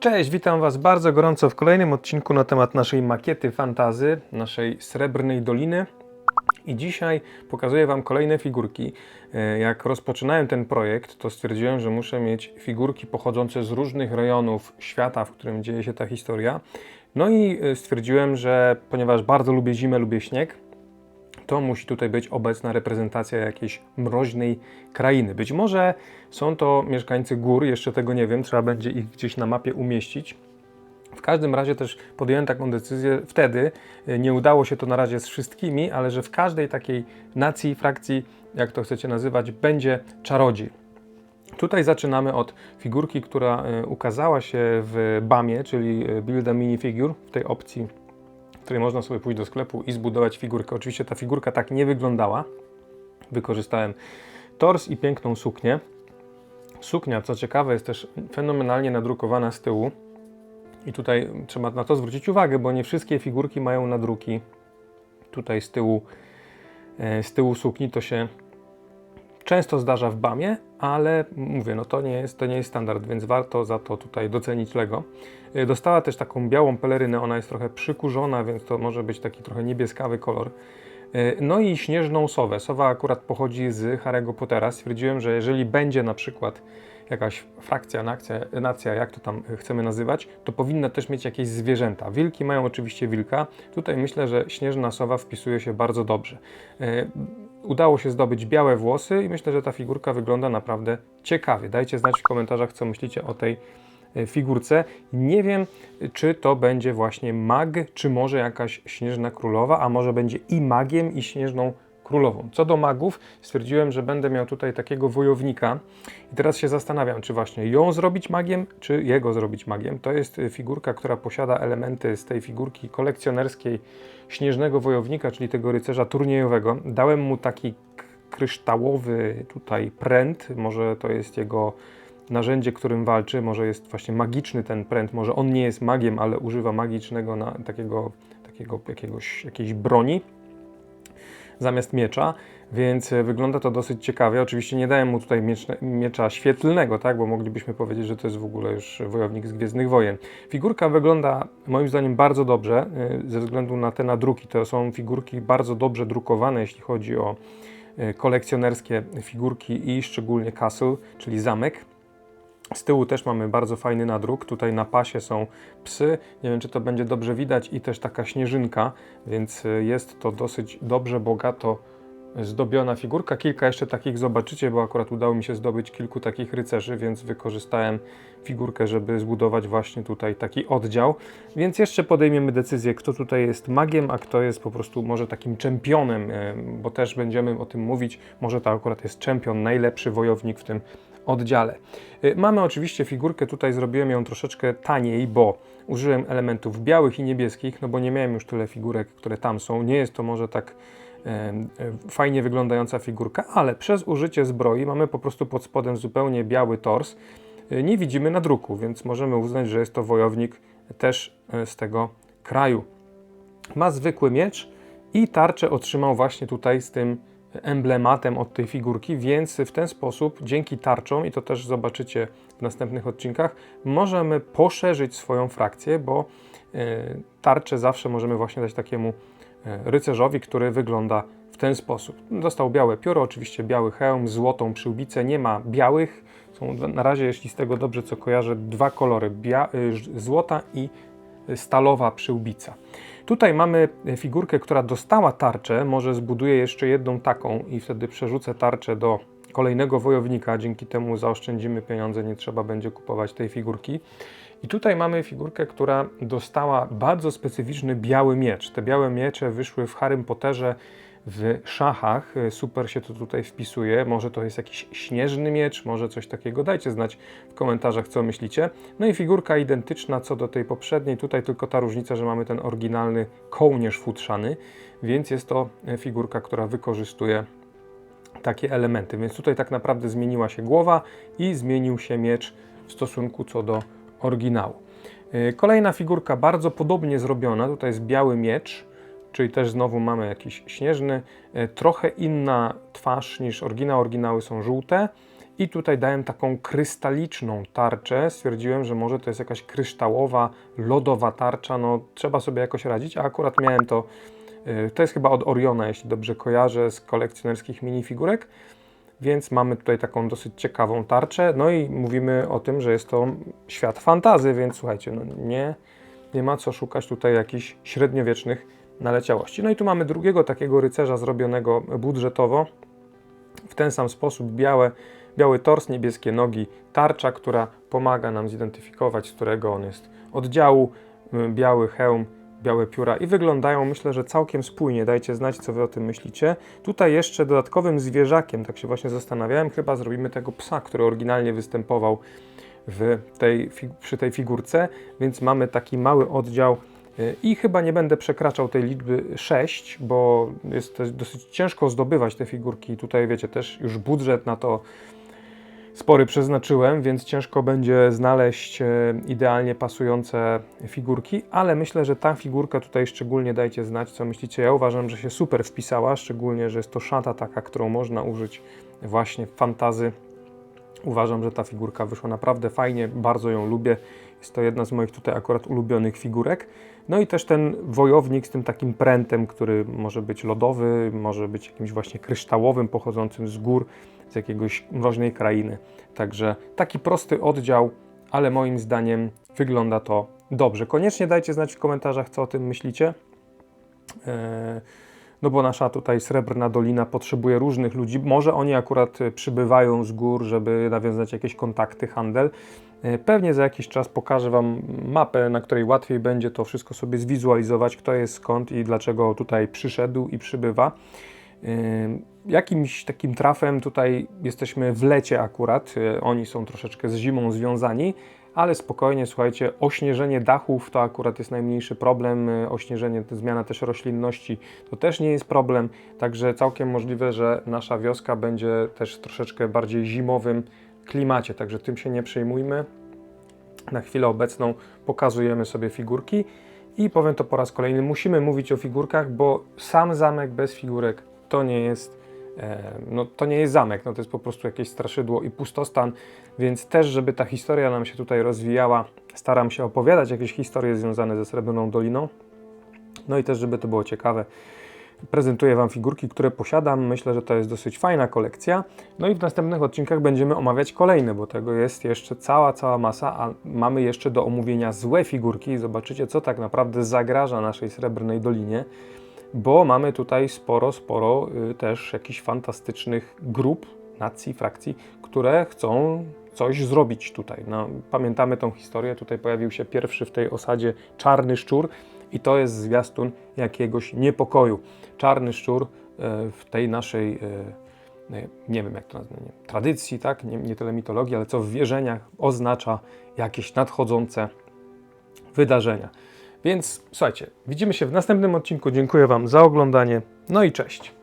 Cześć, witam Was bardzo gorąco w kolejnym odcinku na temat naszej makiety fantazy, naszej srebrnej doliny. I dzisiaj pokazuję Wam kolejne figurki. E, Jak rozpoczynałem ten projekt, to stwierdziłem, że muszę mieć figurki pochodzące z różnych rejonów świata, w którym dzieje się ta historia. No i e, stwierdziłem, że ponieważ bardzo lubię zimę, lubię śnieg, to musi tutaj być obecna reprezentacja jakiejś mroźnej krainy. Być może są to mieszkańcy gór, jeszcze tego nie wiem, trzeba będzie ich gdzieś na mapie umieścić. W każdym razie też podjąłem taką decyzję wtedy, nie udało się to na razie z wszystkimi, ale że w każdej takiej nacji, frakcji, jak to chcecie nazywać, będzie czarodziej. Tutaj zaczynamy od figurki, która e, ukazała się w BAMie, czyli e, Build a Minifigure, w tej opcji w której można sobie pójść do sklepu i zbudować figurkę. Oczywiście ta figurka tak nie wyglądała. Wykorzystałem tors i piękną suknię. Suknia, co ciekawe, jest też fenomenalnie nadrukowana z tyłu. I tutaj trzeba na to zwrócić uwagę, bo nie wszystkie figurki mają nadruki. Tutaj z tyłu, e, z tyłu sukni to się często zdarza w BAMie, ale mówię, no to nie jest, to nie jest standard, więc warto za to tutaj docenić Lego. Y, Dostała też taką białą pelerynę, ona jest trochę przykurzona, więc to może być taki trochę niebieskawy kolor. Y, No i śnieżną sowę. Sowa akurat pochodzi z Harry'ego Pottera. Stwierdziłem, że jeżeli będzie na przykład jakaś frakcja, nacja, nacja, jak to tam chcemy nazywać, to powinna też mieć jakieś zwierzęta. Wilki mają oczywiście wilka. Tutaj myślę, że śnieżna sowa wpisuje się bardzo dobrze. Udało się zdobyć białe włosy i myślę, że ta figurka wygląda naprawdę ciekawie. Dajcie znać w komentarzach, co myślicie o tej e, figurce. Nie wiem, czy to będzie właśnie mag, czy może jakaś śnieżna królowa, a może będzie i magiem, i śnieżną królową. Co do magów, stwierdziłem, że będę miał tutaj takiego wojownika. I teraz się zastanawiam, czy właśnie ją zrobić magiem, czy jego zrobić magiem. To jest y, figurka, która posiada elementy z tej figurki kolekcjonerskiej śnieżnego wojownika, czyli tego rycerza turniejowego. Dałem mu taki kryształowy tutaj pręt, może to jest jego narzędzie, którym walczy, może jest właśnie magiczny ten pręt, może on nie jest magiem, ale używa magicznego na takiego, takiego jakiegoś, jakiejś broni zamiast miecza, więc e, wygląda to dosyć ciekawie. Oczywiście nie dałem mu tutaj miecza świetlnego, tak, bo moglibyśmy powiedzieć, że to jest w ogóle już wojownik z Gwiezdnych Wojen. Figurka wygląda moim zdaniem bardzo dobrze, e, ze względu na te nadruki. To są figurki bardzo dobrze drukowane, jeśli chodzi o e, kolekcjonerskie figurki i szczególnie castle, czyli zamek. Z tyłu też mamy bardzo fajny nadruk. Tutaj na pasie są psy. Nie wiem, czy to będzie dobrze widać, i też taka śnieżynka, więc y, jest to dosyć dobrze, bogato zdobiona figurka. Kilka jeszcze takich zobaczycie, bo akurat udało mi się zdobyć kilku takich rycerzy, więc wykorzystałem figurkę, żeby zbudować właśnie tutaj taki oddział. Więc jeszcze podejmiemy decyzję, kto tutaj jest magiem, a kto jest po prostu może takim czempionem, y, bo też będziemy o tym mówić. Może to akurat jest czempion, najlepszy wojownik w tym oddziale. Y, Mamy oczywiście figurkę, tutaj zrobiłem ją troszeczkę taniej, bo użyłem elementów białych i niebieskich, no bo nie miałem już tyle figurek, które tam są. Nie jest to może tak e, fajnie wyglądająca figurka, ale przez użycie zbroi mamy po prostu pod spodem zupełnie biały tors. Y, Nie widzimy nadruku, więc możemy uznać, że jest to wojownik też e, z tego kraju. Ma zwykły miecz i tarczę otrzymał właśnie tutaj z tym emblematem od tej figurki, więc w ten sposób, dzięki tarczom, i to też zobaczycie w następnych odcinkach, możemy poszerzyć swoją frakcję, bo e, tarczę zawsze możemy właśnie dać takiemu e, rycerzowi, który wygląda w ten sposób. Dostał białe pióro, oczywiście biały hełm, złotą przyłbicę, nie ma białych, są na razie, jeśli z tego dobrze co kojarzę, dwa kolory, y, złota i stalowa przyłbica. Tutaj mamy figurkę, która dostała tarczę, może zbuduję jeszcze jedną taką i wtedy przerzucę tarczę do kolejnego wojownika, dzięki temu zaoszczędzimy pieniądze, nie trzeba będzie kupować tej figurki. I tutaj mamy figurkę, która dostała bardzo specyficzny biały miecz. Te białe miecze wyszły w Harrym Potterze w szachach. Super się to tutaj wpisuje. Może to jest jakiś śnieżny miecz, może coś takiego. Dajcie znać w komentarzach, co myślicie. No i figurka identyczna co do tej poprzedniej. Tutaj tylko ta różnica, że mamy ten oryginalny kołnierz futrzany, więc jest to e, figurka, która wykorzystuje takie elementy. Więc tutaj tak naprawdę zmieniła się głowa i zmienił się miecz w stosunku co do oryginału. Yy, Kolejna figurka bardzo podobnie zrobiona. Tutaj jest biały miecz, czyli też znowu mamy jakiś śnieżny, yy, trochę inna twarz niż oryginał. Oryginały są żółte I tutaj dałem taką krystaliczną tarczę. Stwierdziłem, że może to jest jakaś kryształowa, lodowa tarcza. No, trzeba sobie jakoś radzić, a akurat miałem to. y, To jest chyba od Oriona, jeśli dobrze kojarzę, z kolekcjonerskich minifigurek. Więc mamy tutaj taką dosyć ciekawą tarczę. No i mówimy o tym, że jest to świat fantazy, więc słuchajcie, no nie, nie ma co szukać tutaj jakichś średniowiecznych naleciałości. No i tu mamy drugiego takiego rycerza zrobionego budżetowo. W ten sam sposób białe, biały tors, niebieskie nogi, tarcza, która pomaga nam zidentyfikować, z którego on jest oddziału, biały hełm, białe pióra i wyglądają myślę, że całkiem spójnie. Dajcie znać, co wy o tym myślicie. Tutaj jeszcze dodatkowym zwierzakiem, tak się właśnie zastanawiałem, chyba zrobimy tego psa, który oryginalnie występował w tej, przy tej figurce, więc mamy taki mały oddział i chyba nie będę przekraczał tej liczby 6, bo jest dosyć ciężko zdobywać te figurki. Tutaj wiecie, też już budżet na to spory przeznaczyłem, więc ciężko będzie znaleźć e, idealnie pasujące figurki, ale myślę, że ta figurka tutaj szczególnie dajcie znać, co myślicie. Ja uważam, że się super wpisała, szczególnie, że jest to szata taka, którą można użyć właśnie w fantazy. Uważam, że ta figurka wyszła naprawdę fajnie, bardzo ją lubię. Jest to jedna z moich tutaj akurat ulubionych figurek. No i też ten wojownik z tym takim prętem, który może być lodowy, może być jakimś właśnie kryształowym, pochodzącym z gór, z jakiegoś mroźnej krainy. Także taki prosty oddział, ale moim zdaniem wygląda to dobrze. Koniecznie dajcie znać w komentarzach, co o tym myślicie. Eee, no bo nasza tutaj Srebrna Dolina potrzebuje różnych ludzi. Może oni akurat e, przybywają z gór, żeby nawiązać jakieś kontakty, handel. E, Pewnie za jakiś czas pokażę Wam mapę, na której łatwiej będzie to wszystko sobie zwizualizować, kto jest skąd i dlaczego tutaj przyszedł i przybywa. Ym, Jakimś takim trafem tutaj jesteśmy w lecie akurat. y, Oni są troszeczkę z zimą związani, ale spokojnie, słuchajcie, ośnieżenie dachów to akurat jest najmniejszy problem. y, Ośnieżenie, zmiana też roślinności to też nie jest problem. Także całkiem możliwe, że nasza wioska będzie też troszeczkę bardziej zimowym klimacie. Także tym się nie przejmujmy. Na chwilę obecną pokazujemy sobie figurki i powiem to po raz kolejny, musimy mówić o figurkach, bo sam zamek bez figurek to nie jest, no, to nie jest zamek, no, to jest po prostu jakieś straszydło i pustostan, więc też, żeby ta historia nam się tutaj rozwijała, staram się opowiadać jakieś historie związane ze Srebrną Doliną, no i też, żeby to było ciekawe. Prezentuję Wam figurki, które posiadam. Myślę, że to jest dosyć fajna kolekcja. No i w następnych odcinkach będziemy omawiać kolejne, bo tego jest jeszcze cała, cała masa, a mamy jeszcze do omówienia złe figurki. Zobaczycie, co tak naprawdę zagraża naszej Srebrnej Dolinie, bo mamy tutaj sporo, sporo y, też jakichś fantastycznych grup, nacji, frakcji, które chcą coś zrobić tutaj. No, pamiętamy tą historię, tutaj pojawił się pierwszy w tej osadzie czarny szczur i to jest zwiastun jakiegoś niepokoju. Czarny szczur e, w tej naszej, e, e, nie wiem jak to nazwać, tradycji, tak? nie, nie tyle mitologii, ale co w wierzeniach oznacza jakieś nadchodzące wydarzenia. Więc słuchajcie, widzimy się w następnym odcinku. Dziękuję Wam za oglądanie. No i cześć.